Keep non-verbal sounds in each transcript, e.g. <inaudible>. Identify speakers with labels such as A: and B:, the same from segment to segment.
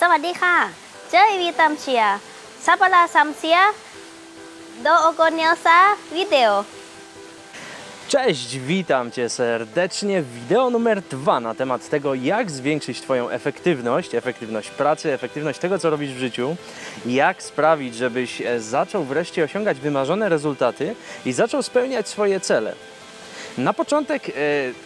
A: สวัสดีค่ะ เจอวีตามเชียซัปลาซัมเซียโดโอโกเนลซาวิดีโอ
B: Cześć, witam Cię serdecznie w wideo numer dwa na temat tego, jak zwiększyć Twoją efektywność, efektywność pracy, efektywność tego, co robisz w życiu, jak sprawić, żebyś e, zaczął wreszcie osiągać wymarzone rezultaty i zaczął spełniać swoje cele. Na początek e,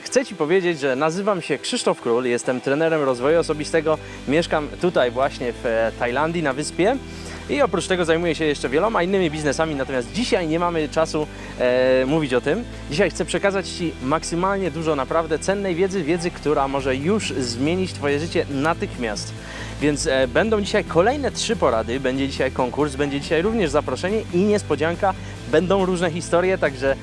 B: chcę Ci powiedzieć, że nazywam się Krzysztof Król, jestem trenerem rozwoju osobistego, mieszkam tutaj właśnie w e, Tajlandii na wyspie i oprócz tego zajmuję się jeszcze wieloma innymi biznesami, natomiast dzisiaj nie mamy czasu e, mówić o tym. Dzisiaj chcę przekazać Ci maksymalnie dużo naprawdę cennej wiedzy, wiedzy, która może już zmienić Twoje życie natychmiast. Więc e, będą dzisiaj kolejne trzy porady, będzie dzisiaj konkurs, będzie dzisiaj również zaproszenie i niespodzianka, będą różne historie, także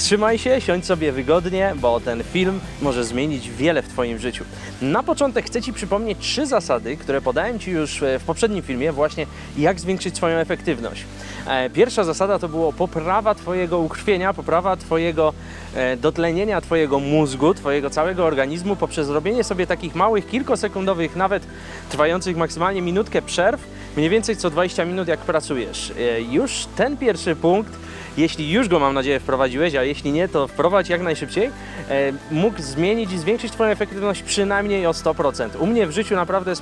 B: Trzymaj się, siądź sobie wygodnie, bo ten film może zmienić wiele w Twoim życiu. Na początek chcę Ci przypomnieć trzy zasady, które podałem Ci już e, w poprzednim filmie, właśnie jak zwiększyć swoją efektywność. E, Pierwsza zasada to było poprawa Twojego ukrwienia, poprawa Twojego e, dotlenienia Twojego mózgu, Twojego całego organizmu poprzez robienie sobie takich małych, kilkosekundowych, nawet trwających maksymalnie minutkę przerw, mniej więcej co 20 minut jak pracujesz. Już ten pierwszy punkt jeśli już go mam nadzieję wprowadziłeś, a jeśli nie, to wprowadź jak najszybciej, e, mógł zmienić i zwiększyć Twoją efektywność przynajmniej o 100%. U mnie w życiu naprawdę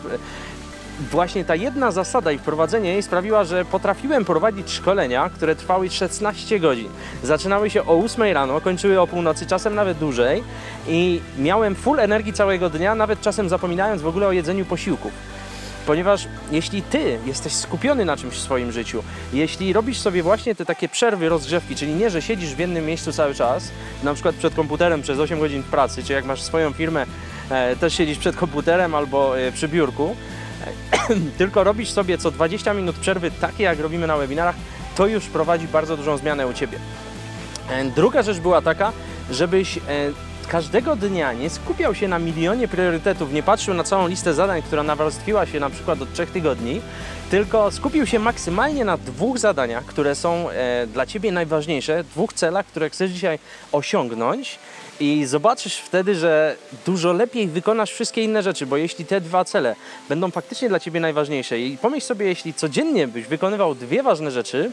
B: właśnie ta jedna zasada i wprowadzenie jej sprawiła, że potrafiłem prowadzić szkolenia, które trwały 16 godzin. Zaczynały się o 8 rano, kończyły o północy, czasem nawet dłużej i miałem full energii całego dnia, nawet czasem zapominając w ogóle o jedzeniu posiłków. Ponieważ jeśli ty jesteś skupiony na czymś w swoim życiu, jeśli robisz sobie właśnie te takie przerwy, rozgrzewki, czyli nie, że siedzisz w jednym miejscu cały czas, na przykład przed komputerem przez 8 godzin pracy, czy jak masz swoją firmę, e, też siedzisz przed komputerem albo e, przy biurku, <clears throat> tylko robisz sobie co 20 minut przerwy, takie jak robimy na webinarach, to już prowadzi bardzo dużą zmianę u Ciebie. E, Druga rzecz była taka, żebyś e, każdego dnia nie skupiał się na milionie priorytetów, nie patrzył na całą listę zadań, która nawarstwiła się na przykład od trzech tygodni, tylko skupił się maksymalnie na dwóch zadaniach, które są e, dla Ciebie najważniejsze, dwóch celach, które chcesz dzisiaj osiągnąć. I zobaczysz wtedy, że dużo lepiej wykonasz wszystkie inne rzeczy, bo jeśli te dwa cele będą faktycznie dla Ciebie najważniejsze i pomyśl sobie, jeśli codziennie byś wykonywał dwie ważne rzeczy,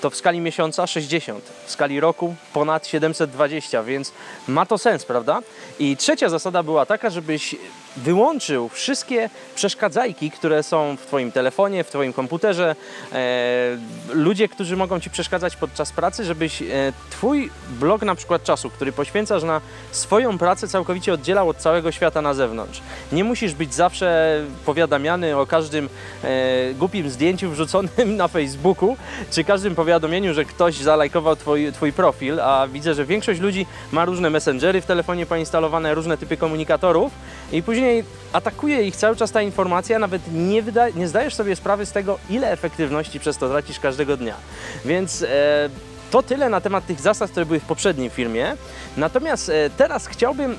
B: to w skali miesiąca 60, w skali roku ponad 720, więc ma to sens, prawda? I trzecia zasada była taka, żebyś wyłączył wszystkie przeszkadzajki, które są w Twoim telefonie, w Twoim komputerze, e, ludzie, którzy mogą Ci przeszkadzać podczas pracy, żebyś e, Twój blok na przykład czasu, który poświęcasz na swoją pracę, całkowicie oddzielał od całego świata na zewnątrz. Nie musisz być zawsze powiadamiany o każdym e, głupim zdjęciu wrzuconym <laughs> na Facebooku, czy każdym powiadomieniu, że ktoś zalajkował twój, twój profil, a widzę, że większość ludzi ma różne messengery w telefonie poinstalowane, różne typy komunikatorów i później atakuje ich cały czas ta informacja, nawet nie, nie zdajesz sobie sprawy z tego, ile efektywności przez to tracisz każdego dnia. Więc e, to tyle na temat tych zasad, które były w poprzednim filmie. Natomiast e, teraz chciałbym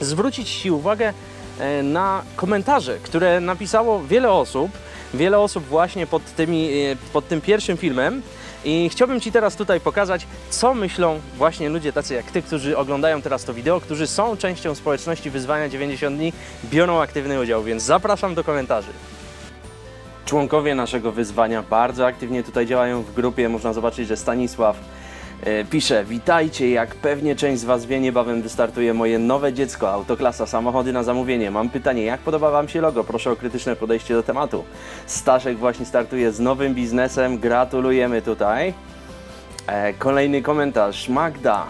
B: zwrócić Ci uwagę e, na komentarze, które napisało wiele osób. Wiele osób właśnie pod, tymi, e, pod tym pierwszym filmem. I chciałbym Ci teraz tutaj pokazać, co myślą właśnie ludzie tacy jak Ty, którzy oglądają teraz to wideo, którzy są częścią społeczności Wyzwania 90 dni, biorą aktywny udział, więc zapraszam do komentarzy. Członkowie naszego wyzwania bardzo aktywnie tutaj działają w grupie. Można zobaczyć, że Stanisław pisze: Witajcie, jak pewnie część z Was wie, niebawem wystartuje moje nowe dziecko, autoklasa, samochody na zamówienie. Mam pytanie, jak podoba Wam się logo? Proszę o krytyczne podejście do tematu. Staszek właśnie startuje z nowym biznesem. Gratulujemy tutaj. E, kolejny komentarz. Magda.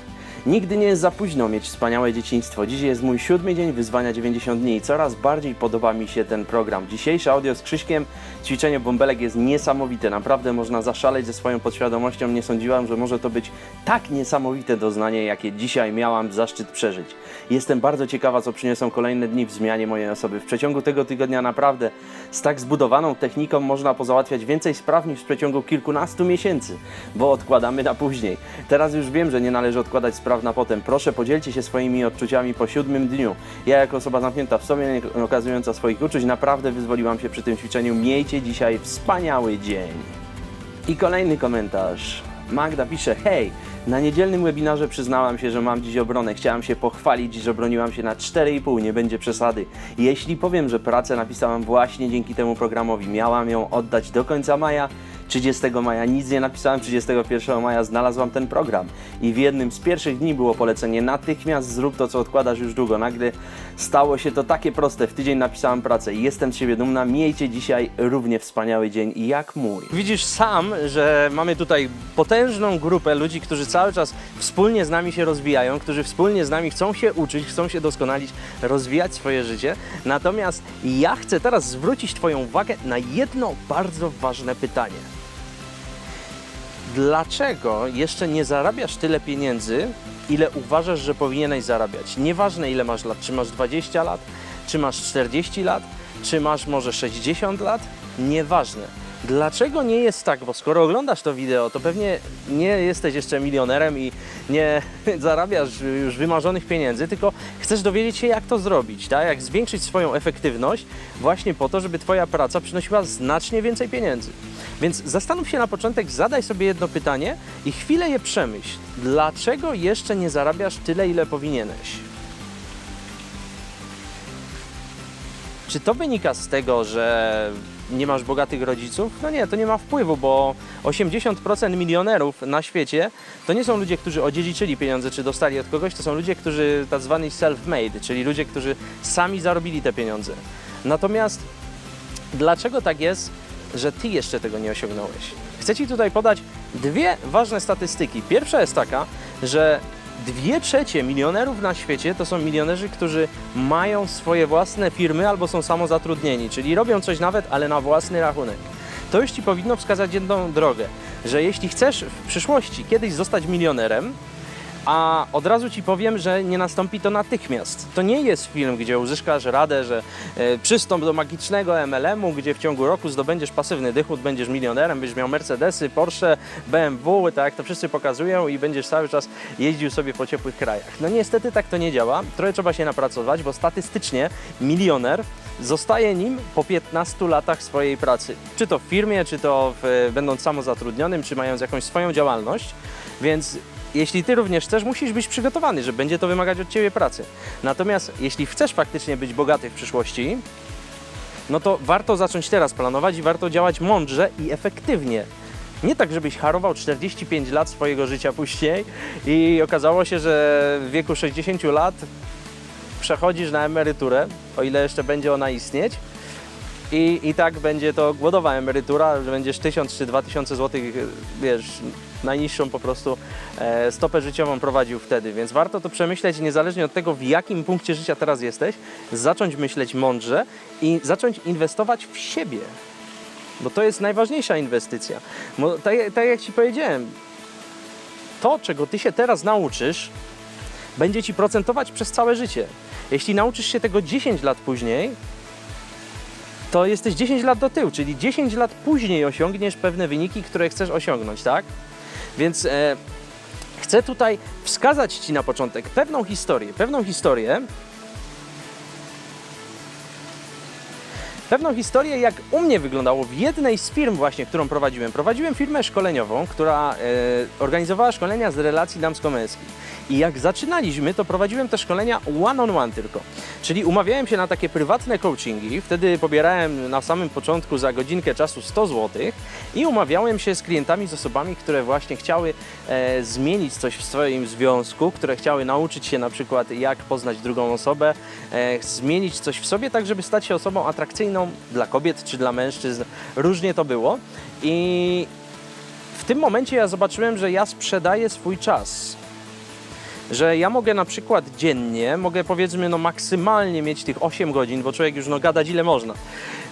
B: Nigdy nie jest za późno mieć wspaniałe dzieciństwo. Dziś jest mój siódmy dzień wyzwania 90 dni i coraz bardziej podoba mi się ten program. Dzisiejsze audio z Krzyśkiem, ćwiczenie bąbelek jest niesamowite. Naprawdę można zaszaleć ze swoją podświadomością. Nie sądziłam, że może to być tak niesamowite doznanie, jakie dzisiaj miałam zaszczyt przeżyć. Jestem bardzo ciekawa, co przyniosą kolejne dni w zmianie mojej osoby. W przeciągu tego tygodnia naprawdę z tak zbudowaną techniką można pozałatwiać więcej spraw niż w przeciągu kilkunastu miesięcy, bo odkładamy na później. Teraz już wiem, że nie należy odkładać spraw na potem. Proszę podzielcie się swoimi odczuciami po siódmym dniu. Ja jako osoba zamknięta w sobie, nie okazująca swoich uczuć, naprawdę wyzwoliłam się przy tym ćwiczeniu. Miejcie dzisiaj wspaniały dzień. I kolejny komentarz. Magda pisze, hej, Na niedzielnym webinarze przyznałam się, że mam dziś obronę. Chciałam się pochwalić, że broniłam się na 4,5, nie będzie przesady. Jeśli powiem, że pracę napisałam właśnie dzięki temu programowi, miałam ją oddać do końca maja, 30 maja nic nie napisałem, 31 maja znalazłam ten program i w jednym z pierwszych dni było polecenie natychmiast zrób to, co odkładasz już długo. Nagle stało się to takie proste, w tydzień napisałam pracę i jestem z siebie dumna. Miejcie dzisiaj równie wspaniały dzień jak mój. Widzisz sam, że mamy tutaj potężną grupę ludzi, którzy cały czas wspólnie z nami się rozwijają, którzy wspólnie z nami chcą się uczyć, chcą się doskonalić, rozwijać swoje życie. Natomiast ja chcę teraz zwrócić Twoją uwagę na jedno bardzo ważne pytanie dlaczego jeszcze nie zarabiasz tyle pieniędzy, ile uważasz, że powinieneś zarabiać? Nieważne ile masz lat, czy masz 20 lat, czy masz 40 lat, czy masz może 60 lat, nieważne. Dlaczego nie jest tak? Bo skoro oglądasz to wideo, to pewnie nie jesteś jeszcze milionerem i nie <laughs> zarabiasz już wymarzonych pieniędzy, tylko chcesz dowiedzieć się, jak to zrobić, tak? jak zwiększyć swoją efektywność właśnie po to, żeby Twoja praca przynosiła znacznie więcej pieniędzy. Więc zastanów się na początek, zadaj sobie jedno pytanie i chwilę je przemyśl. Dlaczego jeszcze nie zarabiasz tyle, ile powinieneś? Czy to wynika z tego, że nie masz bogatych rodziców? No nie, to nie ma wpływu, bo 80% milionerów na świecie to nie są ludzie, którzy odziedziczyli pieniądze czy dostali od kogoś, to są ludzie, którzy tak zwani self-made, czyli ludzie, którzy sami zarobili te pieniądze. Natomiast dlaczego tak jest, że ty jeszcze tego nie osiągnąłeś? Chcę ci tutaj podać dwie ważne statystyki. Pierwsza jest taka, że dwie trzecie milionerów na świecie to są milionerzy, którzy mają swoje własne firmy albo są samozatrudnieni, czyli robią coś nawet, ale na własny rachunek. To już ci powinno wskazać jedną drogę, że jeśli chcesz w przyszłości kiedyś zostać milionerem, a od razu ci powiem, że nie nastąpi to natychmiast. To nie jest film, gdzie uzyskasz radę, że e, przystąp do magicznego MLM-u, gdzie w ciągu roku zdobędziesz pasywny dochód, będziesz milionerem, będziesz miał Mercedesy, Porsche, BMW, tak jak to wszyscy pokazują i będziesz cały czas jeździł sobie po ciepłych krajach. No niestety tak to nie działa. Trochę trzeba się napracować, bo statystycznie milioner zostaje nim po 15 latach swojej pracy. Czy to w firmie, czy to w, będąc samozatrudnionym, czy mając jakąś swoją działalność. Więc jeśli ty również chcesz, musisz być przygotowany, że będzie to wymagać od ciebie pracy. Natomiast jeśli chcesz faktycznie być bogaty w przyszłości, no to warto zacząć teraz planować i warto działać mądrze i efektywnie. Nie tak, żebyś harował 45 lat swojego życia później i okazało się, że w wieku 60 lat przechodzisz na emeryturę, o ile jeszcze będzie ona istnieć. I, I tak będzie to głodowa emerytura, że będziesz 1000 czy 2000 zł, wiesz, najniższą po prostu e, stopę życiową prowadził wtedy. Więc warto to przemyśleć, niezależnie od tego, w jakim punkcie życia teraz jesteś, zacząć myśleć mądrze i zacząć inwestować w siebie. Bo to jest najważniejsza inwestycja. Bo tak, tak jak Ci powiedziałem, to, czego Ty się teraz nauczysz, będzie Ci procentować przez całe życie. Jeśli nauczysz się tego 10 lat później, to jesteś 10 lat do tyłu, czyli 10 lat później osiągniesz pewne wyniki, które chcesz osiągnąć, tak? Więc e, chcę tutaj wskazać Ci na początek pewną historię, pewną historię, pewną historię, jak u mnie wyglądało w jednej z firm właśnie, którą prowadziłem. Prowadziłem firmę szkoleniową, która e, organizowała szkolenia z relacji damsko-męskich. I jak zaczynaliśmy, to prowadziłem te szkolenia one-on-one one tylko. Czyli umawiałem się na takie prywatne coachingi, wtedy pobierałem na samym początku za godzinkę czasu 100 zł i umawiałem się z klientami, z osobami, które właśnie chciały e, zmienić coś w swoim związku, które chciały nauczyć się na przykład jak poznać drugą osobę, e, zmienić coś w sobie tak, żeby stać się osobą atrakcyjną dla kobiet czy dla mężczyzn. Różnie to było i w tym momencie ja zobaczyłem, że ja sprzedaję swój czas że ja mogę na przykład dziennie, mogę powiedzmy no maksymalnie mieć tych 8 godzin, bo człowiek już no gadać ile można.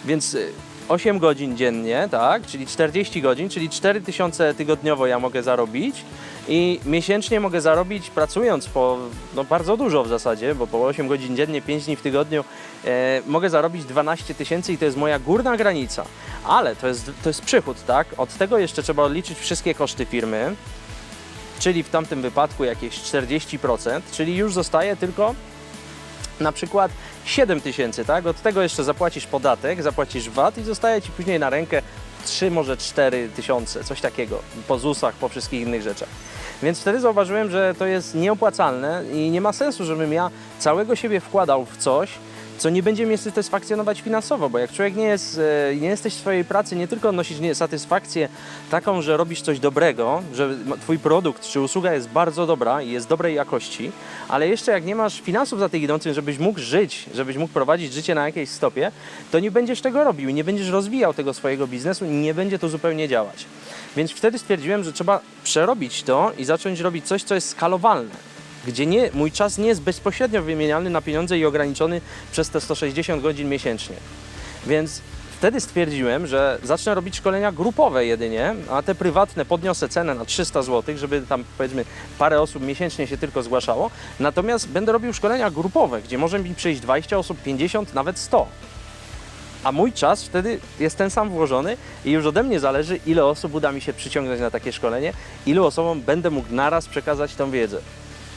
B: Więc y, 8 godzin dziennie, tak, czyli 40 godzin, czyli 4000 tygodniowo ja mogę zarobić i miesięcznie mogę zarobić pracując po no bardzo dużo w zasadzie, bo po 8 godzin dziennie, 5 dni w tygodniu e, mogę zarobić 12 tysięcy i to jest moja górna granica. Ale to jest, to jest przychód, tak? Od tego jeszcze trzeba odliczyć wszystkie koszty firmy, czyli w tamtym wypadku jakieś 40%, czyli już zostaje tylko na przykład 7 tysięcy, tak? Od tego jeszcze zapłacisz podatek, zapłacisz VAT i zostaje Ci później na rękę 3, może 4 tysiące, coś takiego, po ZUS-ach, po wszystkich innych rzeczach. Więc wtedy zauważyłem, że to jest nieopłacalne i nie ma sensu, żebym ja całego siebie wkładał w coś, co nie będzie mnie satysfakcjonować finansowo, bo jak człowiek nie, jest, e, nie jesteś w swojej pracy, nie tylko odnosisz nie satysfakcję taką, że robisz coś dobrego, że twój produkt czy usługa jest bardzo dobra i jest dobrej jakości, ale jeszcze jak nie masz finansów za tych idących, żebyś mógł żyć, żebyś mógł prowadzić życie na jakiejś stopie, to nie będziesz tego robił nie będziesz rozwijał tego swojego biznesu i nie będzie to zupełnie działać. Więc wtedy stwierdziłem, że trzeba przerobić to i zacząć robić coś, co jest skalowalne gdzie nie, mój czas nie jest bezpośrednio wymienialny na pieniądze i ograniczony przez te 160 godzin miesięcznie. Więc wtedy stwierdziłem, że zacznę robić szkolenia grupowe jedynie, a te prywatne podniosę cenę na 300 zł, żeby tam powiedzmy parę osób miesięcznie się tylko zgłaszało. Natomiast będę robił szkolenia grupowe, gdzie może mi przyjść 20 osób, 50, nawet 100. A mój czas wtedy jest ten sam włożony i już ode mnie zależy, ile osób uda mi się przyciągnąć na takie szkolenie, ilu osobom będę mógł naraz przekazać tą wiedzę.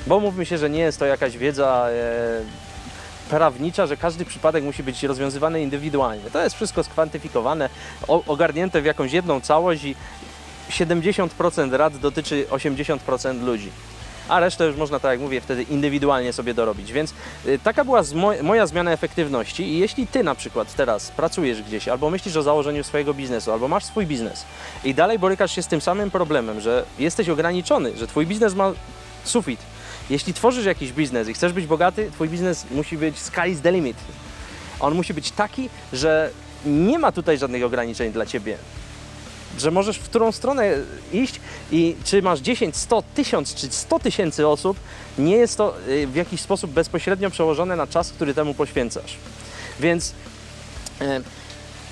B: Bo mówmy się, że nie jest to jakaś wiedza e, prawnicza, że każdy przypadek musi być rozwiązywany indywidualnie. To jest wszystko skwantyfikowane, o, ogarnięte w jakąś jedną całość i 70% rad dotyczy 80% ludzi. A resztę już można, tak jak mówię, wtedy indywidualnie sobie dorobić. Więc y, taka była moja zmiana efektywności. I jeśli ty na przykład teraz pracujesz gdzieś, albo myślisz o założeniu swojego biznesu, albo masz swój biznes i dalej borykasz się z tym samym problemem, że jesteś ograniczony, że twój biznes ma sufit. Jeśli tworzysz jakiś biznes i chcesz być bogaty, twój biznes musi być sky is the limit. On musi być taki, że nie ma tutaj żadnych ograniczeń dla ciebie że możesz w którą stronę iść i czy masz 10, 100, 1000 czy 100 tysięcy osób, nie jest to y, w jakiś sposób bezpośrednio przełożone na czas, który temu poświęcasz. Więc e,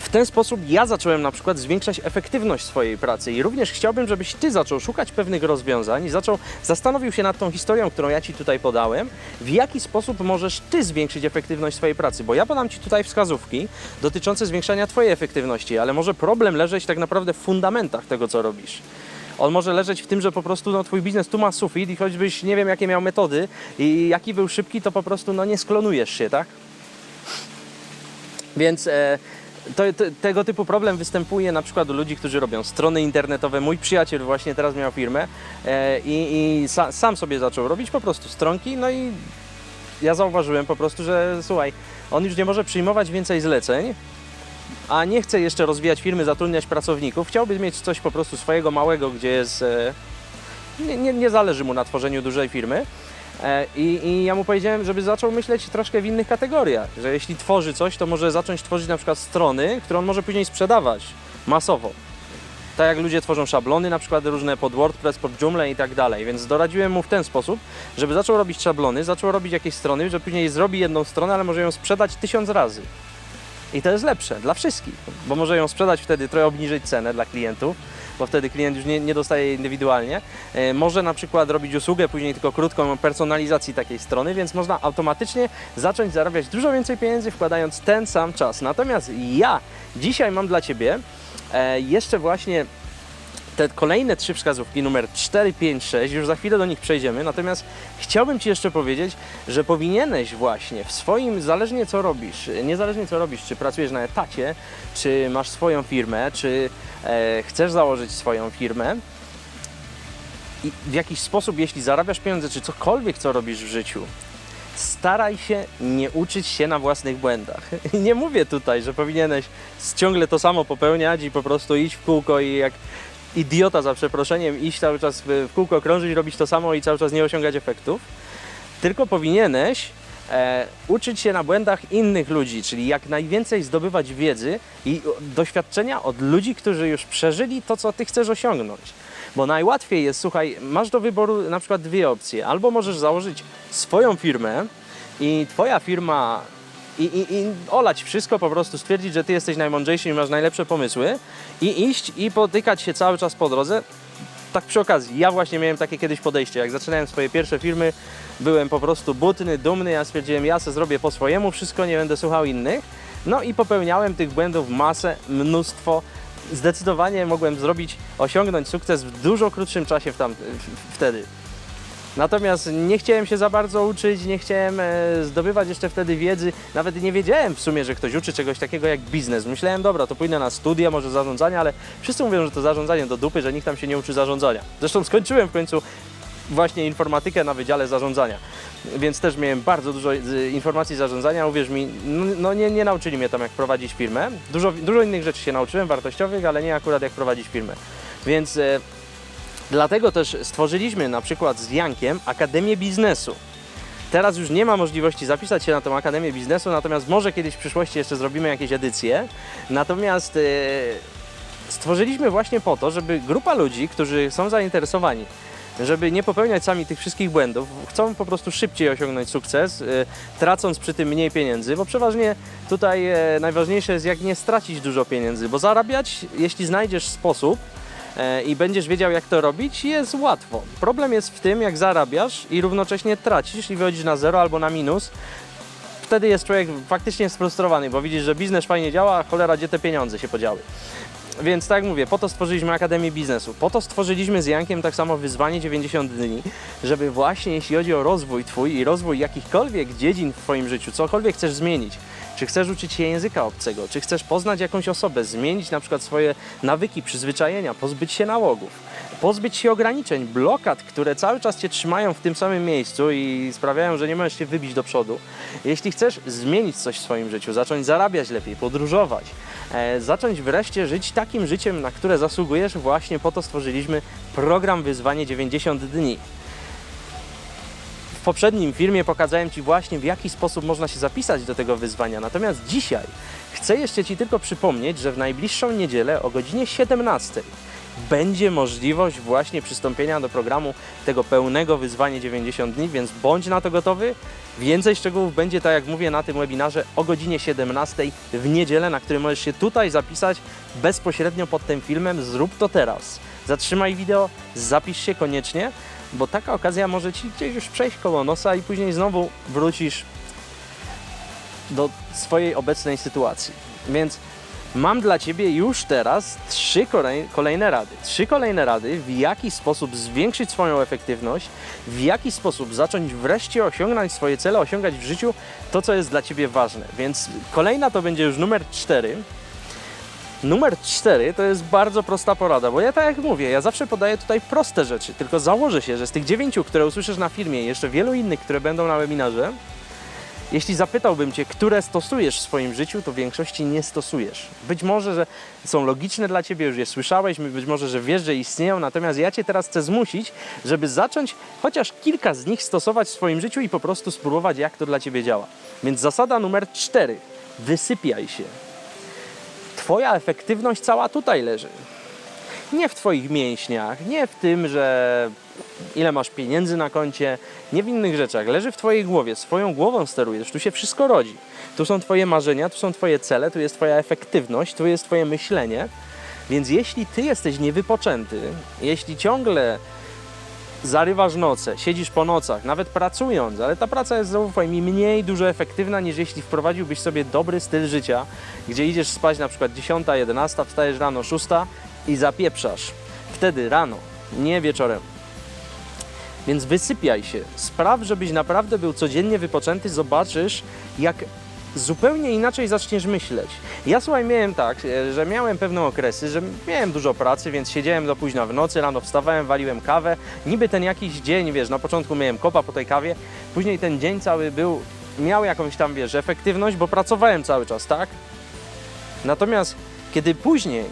B: w ten sposób ja zacząłem na przykład zwiększać efektywność swojej pracy i również chciałbym, żebyś ty zaczął szukać pewnych rozwiązań i zaczął, zastanowił się nad tą historią, którą ja ci tutaj podałem, w jaki sposób możesz ty zwiększyć efektywność swojej pracy, bo ja podam ci tutaj wskazówki dotyczące zwiększania twojej efektywności, ale może problem leżeć tak naprawdę w fundamentach tego, co robisz. On może leżeć w tym, że po prostu no, twój biznes tu ma sufit i choćbyś nie wiem jakie miał metody i jaki był szybki, to po prostu no, nie sklonujesz się, tak? Więc e, to, to, tego typu problem występuje na przykład u ludzi, którzy robią strony internetowe. Mój przyjaciel właśnie teraz miał firmę e, i, i sa, sam sobie zaczął robić po prostu stronki, no i ja zauważyłem po prostu, że słuchaj, on już nie może przyjmować więcej zleceń, a nie chce jeszcze rozwijać firmy, zatrudniać pracowników. Chciałby mieć coś po prostu swojego małego, gdzie jest. E, nie, nie, nie zależy mu na tworzeniu dużej firmy. E, I, I ja mu powiedziałem, żeby zaczął myśleć troszkę w innych kategoriach, że jeśli tworzy coś, to może zacząć tworzyć na przykład strony, które on może później sprzedawać masowo. Tak jak ludzie tworzą szablony, na przykład różne pod WordPress, pod Joomla i tak dalej. Więc doradziłem mu w ten sposób, żeby zaczął robić szablony, zaczął robić jakieś strony, że później zrobi jedną stronę, ale może ją sprzedać tysiąc razy. I to jest lepsze dla wszystkich, bo może ją sprzedać wtedy, trochę obniżyć cenę dla klientów, bo wtedy klient już nie, nie dostaje jej indywidualnie. E, może na przykład robić usługę, później tylko krótką personalizacji takiej strony, więc można automatycznie zacząć zarabiać dużo więcej pieniędzy, wkładając ten sam czas. Natomiast ja dzisiaj mam dla Ciebie e, jeszcze właśnie te kolejne trzy wskazówki, numer 4, 5, 6, już za chwilę do nich przejdziemy, natomiast chciałbym Ci jeszcze powiedzieć, że powinieneś właśnie w swoim, zależnie co robisz, niezależnie co robisz, czy pracujesz na etacie, czy masz swoją firmę, czy e, chcesz założyć swoją firmę, i w jakiś sposób, jeśli zarabiasz pieniądze, czy cokolwiek, co robisz w życiu, staraj się nie uczyć się na własnych błędach. I nie mówię tutaj, że powinieneś ciągle to samo popełniać i po prostu iść w kółko i jak idiota za przeproszeniem iść cały czas w kółko krążyć, robić to samo i cały czas nie osiągać efektów. Tylko powinieneś e, uczyć się na błędach innych ludzi, czyli jak najwięcej zdobywać wiedzy i doświadczenia od ludzi, którzy już przeżyli to, co ty chcesz osiągnąć. Bo najłatwiej jest, słuchaj, masz do wyboru na przykład dwie opcje. Albo możesz założyć swoją firmę i twoja firma i, i, i olać wszystko, po prostu stwierdzić, że ty jesteś najmądrzejszy i masz najlepsze pomysły i iść i potykać się cały czas po drodze. Tak przy okazji, ja właśnie miałem takie kiedyś podejście. Jak zaczynałem swoje pierwsze firmy, byłem po prostu butny, dumny, ja stwierdziłem, ja se zrobię po swojemu wszystko, nie będę słuchał innych. No i popełniałem tych błędów masę, mnóstwo. Zdecydowanie mogłem zrobić, osiągnąć sukces w dużo krótszym czasie w tam, w, wtedy. Natomiast nie chciałem się za bardzo uczyć, nie chciałem e, zdobywać jeszcze wtedy wiedzy. Nawet nie wiedziałem w sumie, że ktoś uczy czegoś takiego jak biznes. Myślałem, dobra, to pójdę na studia, może zarządzania, ale wszyscy mówią, że to zarządzanie do dupy, że nikt tam się nie uczy zarządzania. Zresztą skończyłem w końcu właśnie informatykę na Wydziale Zarządzania. Więc też miałem bardzo dużo z informacji zarządzania. Uwierz mi, no, no nie, nie nauczyli mnie tam jak prowadzić firmę. Dużo, dużo innych rzeczy się nauczyłem, wartościowych, ale nie akurat jak prowadzić firmę. Więc e, dlatego też stworzyliśmy na przykład z Jankiem Akademię Biznesu. Teraz już nie ma możliwości zapisać się na tą Akademię Biznesu, natomiast może kiedyś w przyszłości jeszcze zrobimy jakieś edycje. Natomiast e, stworzyliśmy właśnie po to, żeby grupa ludzi, którzy są zainteresowani, żeby nie popełniać sami tych wszystkich błędów, chcą po prostu szybciej osiągnąć sukces, y, tracąc przy tym mniej pieniędzy, bo przeważnie tutaj e, najważniejsze jest jak nie stracić dużo pieniędzy, bo zarabiać, jeśli znajdziesz sposób e, i będziesz wiedział jak to robić, jest łatwo. Problem jest w tym, jak zarabiasz i równocześnie tracisz i wychodzisz na zero albo na minus, wtedy jest człowiek faktycznie sfrustrowany, bo widzisz, że biznes fajnie działa, a cholera, gdzie te pieniądze się podziały. Więc tak mówię, po to stworzyliśmy Akademię Biznesu, po to stworzyliśmy z Jankiem tak samo wyzwanie 90 dni, żeby właśnie jeśli chodzi o rozwój Twój i rozwój jakichkolwiek dziedzin w Twoim życiu, cokolwiek chcesz zmienić, czy chcesz uczyć się języka obcego, czy chcesz poznać jakąś osobę, zmienić na przykład swoje nawyki, przyzwyczajenia, pozbyć się nałogów, pozbyć się ograniczeń, blokad, które cały czas Cię trzymają w tym samym miejscu i sprawiają, że nie możesz się wybić do przodu. Jeśli chcesz zmienić coś w swoim życiu, zacząć zarabiać lepiej, podróżować, e, zacząć wreszcie żyć takim życiem, na które zasługujesz, właśnie po to stworzyliśmy program Wyzwanie 90 dni. Poprzednim filmie pokazałem Ci właśnie, w jaki sposób można się zapisać do tego wyzwania. Natomiast dzisiaj chcę jeszcze Ci tylko przypomnieć, że w najbliższą niedzielę o godzinie 17 będzie możliwość właśnie przystąpienia do programu tego pełnego wyzwania 90 dni, więc bądź na to gotowy. Więcej szczegółów będzie, tak jak mówię, na tym webinarze o godzinie 17 w niedzielę, na który możesz się tutaj zapisać bezpośrednio pod tym filmem. Zrób to teraz. Zatrzymaj wideo, zapisz się koniecznie, bo taka okazja może Ci gdzieś już przejść koło nosa i później znowu wrócisz do swojej obecnej sytuacji. Więc mam dla Ciebie już teraz trzy kolej- kolejne rady. Trzy kolejne rady, w jaki sposób zwiększyć swoją efektywność, w jaki sposób zacząć wreszcie osiągnąć swoje cele, osiągać w życiu to, co jest dla Ciebie ważne. Więc kolejna to będzie już numer cztery. Numer cztery to jest bardzo prosta porada, bo ja tak jak mówię, ja zawsze podaję tutaj proste rzeczy, tylko założę się, że z tych dziewięciu, które usłyszysz na filmie jeszcze wielu innych, które będą na webinarze, jeśli zapytałbym Cię, które stosujesz w swoim życiu, to w większości nie stosujesz. Być może, że są logiczne dla Ciebie, już je słyszałeś, być może, że wiesz, że istnieją, natomiast ja Cię teraz chcę zmusić, żeby zacząć chociaż kilka z nich stosować w swoim życiu i po prostu spróbować, jak to dla Ciebie działa. Więc zasada numer cztery. Wysypiaj się. Twoja efektywność cała tutaj leży. Nie w Twoich mięśniach, nie w tym, że ile masz pieniędzy na koncie, nie w innych rzeczach. Leży w Twojej głowie, swoją głową sterujesz, tu się wszystko rodzi. Tu są Twoje marzenia, tu są Twoje cele, tu jest Twoja efektywność, tu jest Twoje myślenie. Więc jeśli Ty jesteś niewypoczęty, jeśli ciągle zarywasz noce, siedzisz po nocach, nawet pracując, ale ta praca jest, zaufaj mi, mniej dużo efektywna niż jeśli wprowadziłbyś sobie dobry styl życia, gdzie idziesz spać na przykład 10, 11, wstajesz rano 6 i zapieprzasz. Wtedy rano, nie wieczorem. Więc wysypiaj się. Spraw, żebyś naprawdę był codziennie wypoczęty, zobaczysz, jak zupełnie inaczej zaczniesz myśleć. Ja słuchaj, miałem tak, e, że miałem pewne okresy, że miałem dużo pracy, więc siedziałem do późna w nocy, rano wstawałem, waliłem kawę. Niby ten jakiś dzień, wiesz, na początku miałem kopa po tej kawie, później ten dzień cały był, miał jakąś tam, wiesz, efektywność, bo pracowałem cały czas, tak? Natomiast kiedy później,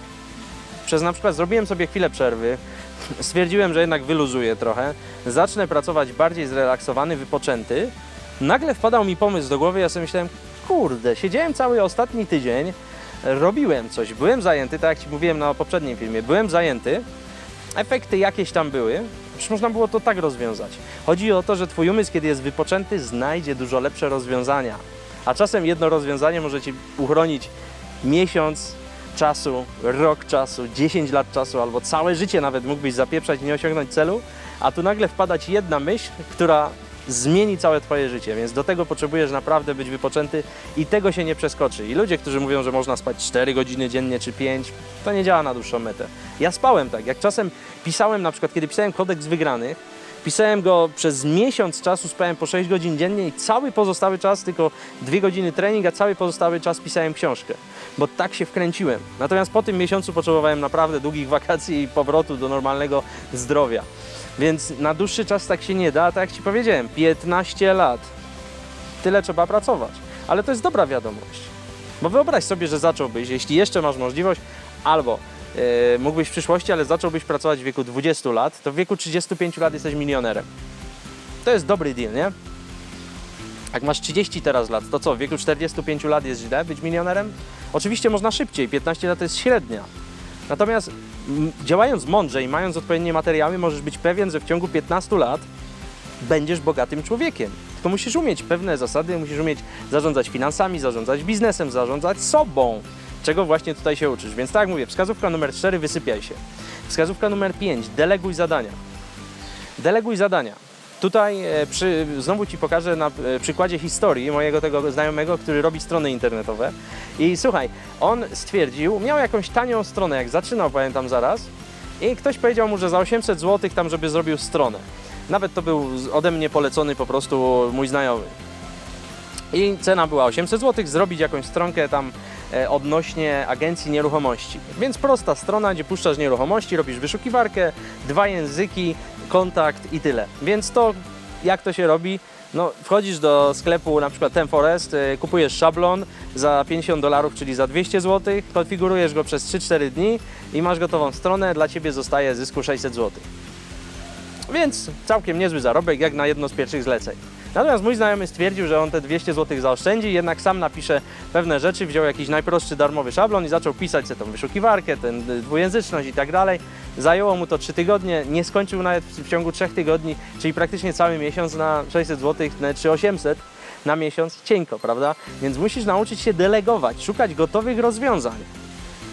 B: przez na przykład zrobiłem sobie chwilę przerwy, <laughs> stwierdziłem, że jednak wyluzuję trochę, zacznę pracować bardziej zrelaksowany, wypoczęty, nagle wpadał mi pomysł do głowy, ja sobie myślałem, kurde, siedziałem cały ostatni tydzień, robiłem coś, byłem zajęty, tak jak Ci mówiłem na poprzednim filmie, byłem zajęty, efekty jakieś tam były, przecież można było to tak rozwiązać. Chodzi o to, że Twój umysł, kiedy jest wypoczęty, znajdzie dużo lepsze rozwiązania, a czasem jedno rozwiązanie może Ci uchronić miesiąc czasu, rok czasu, 10 lat czasu, albo całe życie nawet mógłbyś zapieprzać i nie osiągnąć celu, a tu nagle wpada Ci jedna myśl, która zmieni całe Twoje życie, więc do tego potrzebujesz naprawdę być wypoczęty i tego się nie przeskoczy. I ludzie, którzy mówią, że można spać 4 godziny dziennie czy 5, to nie działa na dłuższą metę. Ja spałem tak, jak czasem pisałem, na przykład kiedy pisałem kodeks wygranych, Pisałem go przez miesiąc czasu, spałem po 6 godzin dziennie i cały pozostały czas, tylko 2 godziny trening, a cały pozostały czas pisałem książkę, bo tak się wkręciłem. Natomiast po tym miesiącu potrzebowałem naprawdę długich <laughs> wakacji i powrotu do normalnego zdrowia. Więc na dłuższy czas tak się nie da, a tak jak Ci powiedziałem, 15 lat. Tyle trzeba pracować. Ale to jest dobra wiadomość. Bo wyobraź sobie, że zacząłbyś, jeśli jeszcze masz możliwość, albo e, mógłbyś w przyszłości, ale zacząłbyś pracować w wieku 20 lat, to w wieku 35 lat jesteś milionerem. To jest dobry deal, nie? Jak masz 30 teraz lat, to co, w wieku 45 lat jest źle być milionerem? Oczywiście można szybciej, 15 lat to jest średnia. Natomiast działając mądrze i mając odpowiednie materiały, możesz być pewien, że w ciągu 15 lat będziesz bogatym człowiekiem. Tylko musisz umieć pewne zasady, musisz umieć zarządzać finansami, zarządzać biznesem, zarządzać sobą, czego właśnie tutaj się uczysz. Więc tak jak mówię, wskazówka numer 4, wysypiaj się. Wskazówka numer 5, deleguj zadania. Deleguj zadania. Tutaj e, przy, znowu Ci pokażę na e, przykładzie historii mojego tego znajomego, który robi strony internetowe. I słuchaj, on stwierdził, miał jakąś tanią stronę, jak zaczynał, pamiętam zaraz, i ktoś powiedział mu, że za 800 zł tam, żeby zrobił stronę. Nawet to był ode mnie polecony po prostu mój znajomy. I cena była 800 zł, zrobić jakąś stronkę tam odnośnie agencji nieruchomości. Więc prosta strona, gdzie puszczasz nieruchomości, robisz wyszukiwarkę, dwa języki, kontakt i tyle. Więc to, jak to się robi? No, wchodzisz do sklepu na przykład Ten Forest, e, kupujesz szablon za 50 dolarów, czyli za 200 zł, konfigurujesz go przez 3-4 dni i masz gotową stronę, dla Ciebie zostaje zysku 600 zł. Więc całkiem niezły zarobek, jak na jedno z pierwszych zleceń. Natomiast mój znajomy stwierdził, że on te 200 zł zaoszczędzi, jednak sam napisze pewne rzeczy, wziął jakiś najprostszy darmowy szablon i zaczął pisać sobie tą wyszukiwarkę, ten y, dwujęzyczność i tak dalej. Zajęło mu to 3 tygodnie, nie skończył nawet w ciągu 3 tygodni, czyli praktycznie cały miesiąc na 600 zł, czy 800 na miesiąc, cienko, prawda? Więc musisz nauczyć się delegować, szukać gotowych rozwiązań.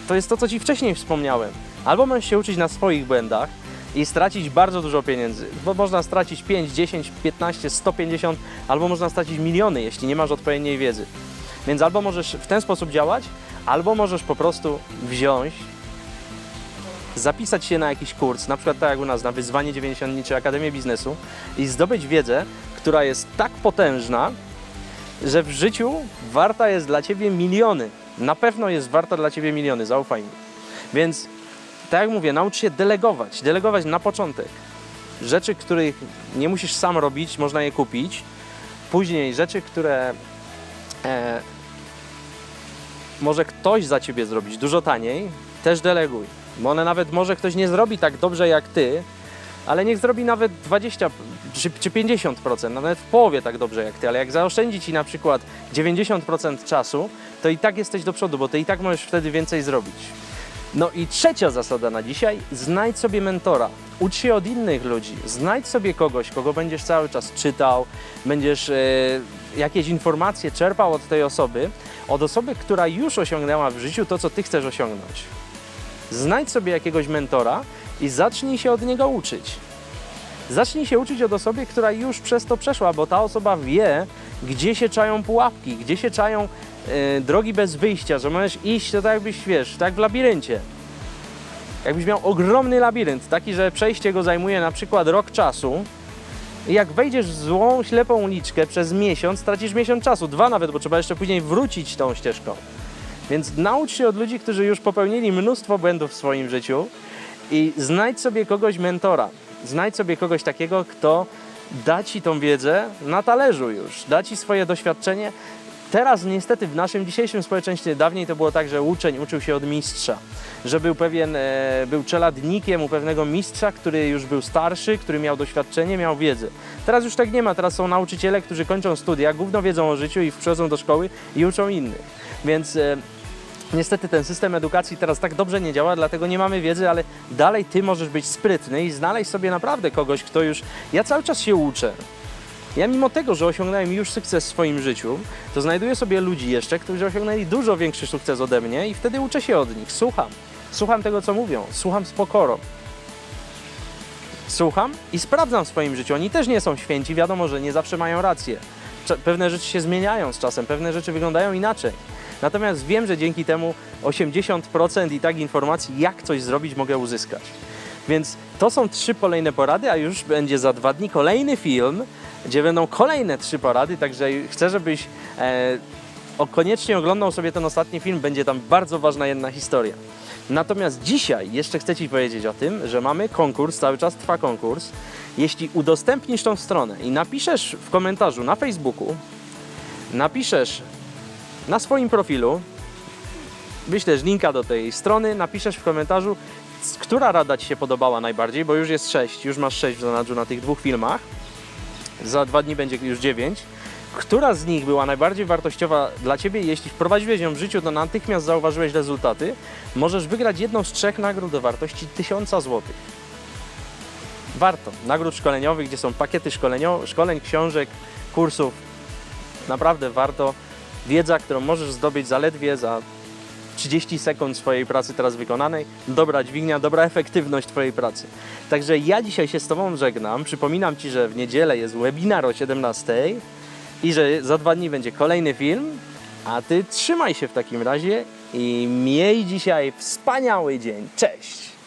B: To jest to, co Ci wcześniej wspomniałem. Albo możesz się uczyć na swoich błędach i stracić bardzo dużo pieniędzy, bo można stracić 5, 10, 15, 150, albo można stracić miliony, jeśli nie masz odpowiedniej wiedzy. Więc albo możesz w ten sposób działać, albo możesz po prostu wziąć, zapisać się na jakiś kurs, na przykład tak jak u nas na Wyzwanie 90 dni czy Akademię Biznesu i zdobyć wiedzę, która jest tak potężna, że w życiu warta jest dla Ciebie miliony. Na pewno jest warta dla Ciebie miliony, zaufaj mi. Więc, tak jak mówię, naucz się delegować. Delegować na początek. Rzeczy, których nie musisz sam robić, można je kupić. Później rzeczy, które e, może ktoś za Ciebie zrobić dużo taniej, też deleguj. Bo one nawet może ktoś nie zrobi tak dobrze jak Ty, ale niech zrobi nawet 20 czy, czy 50%, nawet w połowie tak dobrze jak ty, ale jak zaoszczędzi ci na przykład 90% czasu, to i tak jesteś do przodu, bo ty i tak możesz wtedy więcej zrobić. No i trzecia zasada na dzisiaj, znajdź sobie mentora. Ucz się od innych ludzi, znajdź sobie kogoś, kogo będziesz cały czas czytał, będziesz e, jakieś informacje czerpał od tej osoby, od osoby, która już osiągnęła w życiu to, co ty chcesz osiągnąć. Znajdź sobie jakiegoś mentora i zacznij się od niego uczyć. Zacznij się uczyć od osoby, która już przez to przeszła, bo ta osoba wie, gdzie się czają pułapki, gdzie się czają e, drogi bez wyjścia, że możesz iść to tak jakbyś, wiesz, tak w labiryncie. Jakbyś miał ogromny labirynt, taki, że przejście go zajmuje na przykład rok czasu i jak wejdziesz w złą, ślepą uliczkę przez miesiąc, tracisz miesiąc czasu, dwa nawet, bo trzeba jeszcze później wrócić tą ścieżką. Więc naucz się od ludzi, którzy już popełnili mnóstwo błędów w swoim życiu i znajdź sobie kogoś mentora. Znajdź sobie kogoś takiego, kto da ci tą wiedzę na talerzu już, da ci swoje doświadczenie. Teraz niestety w naszym dzisiejszym społeczeństwie dawniej to było tak, że uczeń uczył się od mistrza, że był pewien, e, był czeladnikiem u pewnego mistrza, który już był starszy, który miał doświadczenie, miał wiedzę. Teraz już tak nie ma, teraz są nauczyciele, którzy kończą studia, gówno wiedzą o życiu i przychodzą do szkoły i uczą innych. Więc e, Niestety ten system edukacji teraz tak dobrze nie działa, dlatego nie mamy wiedzy, ale dalej ty możesz być sprytny i znaleźć sobie naprawdę kogoś, kto już. Ja cały czas się uczę. Ja mimo tego, że osiągnąłem już sukces w swoim życiu, to znajduję sobie ludzi jeszcze, którzy osiągnęli dużo większy sukces ode mnie i wtedy uczę się od nich. Słucham. Słucham tego, co mówią. Słucham z pokorą. Słucham i sprawdzam w swoim życiu. Oni też nie są święci, wiadomo, że nie zawsze mają rację. Pewne rzeczy się zmieniają z czasem, pewne rzeczy wyglądają inaczej. Natomiast wiem, że dzięki temu 80% i tak informacji, jak coś zrobić, mogę uzyskać. Więc to są trzy kolejne porady, a już będzie za dwa dni kolejny film, gdzie będą kolejne trzy porady, także chcę, żebyś e, o, koniecznie oglądał sobie ten ostatni film, będzie tam bardzo ważna jedna historia. Natomiast dzisiaj jeszcze chcę Ci powiedzieć o tym, że mamy konkurs, cały czas trwa konkurs. Jeśli udostępnisz tą stronę i napiszesz w komentarzu na Facebooku, napiszesz na swoim profilu, wyślesz linka do tej strony, napiszesz w komentarzu, która rada Ci się podobała najbardziej, bo już jest 6, już masz 6 w zanadrzu na tych dwóch filmach. Za dwa dni będzie już 9. Która z nich była najbardziej wartościowa dla Ciebie? Jeśli wprowadziłeś ją w życiu, to natychmiast zauważyłeś rezultaty. Możesz wygrać jedną z trzech nagród o wartości 1000 zł. Warto. Nagród szkoleniowych, gdzie są pakiety szkolenio- szkoleń, książek, kursów. Naprawdę warto. Wiedza, którą możesz zdobyć zaledwie za 30 sekund swojej pracy teraz wykonanej, dobra dźwignia, dobra efektywność Twojej pracy. Także ja dzisiaj się z Tobą żegnam. Przypominam Ci, że w niedzielę jest webinar o 17 i że za dwa dni będzie kolejny film. A Ty trzymaj się w takim razie i miej dzisiaj wspaniały dzień. Cześć!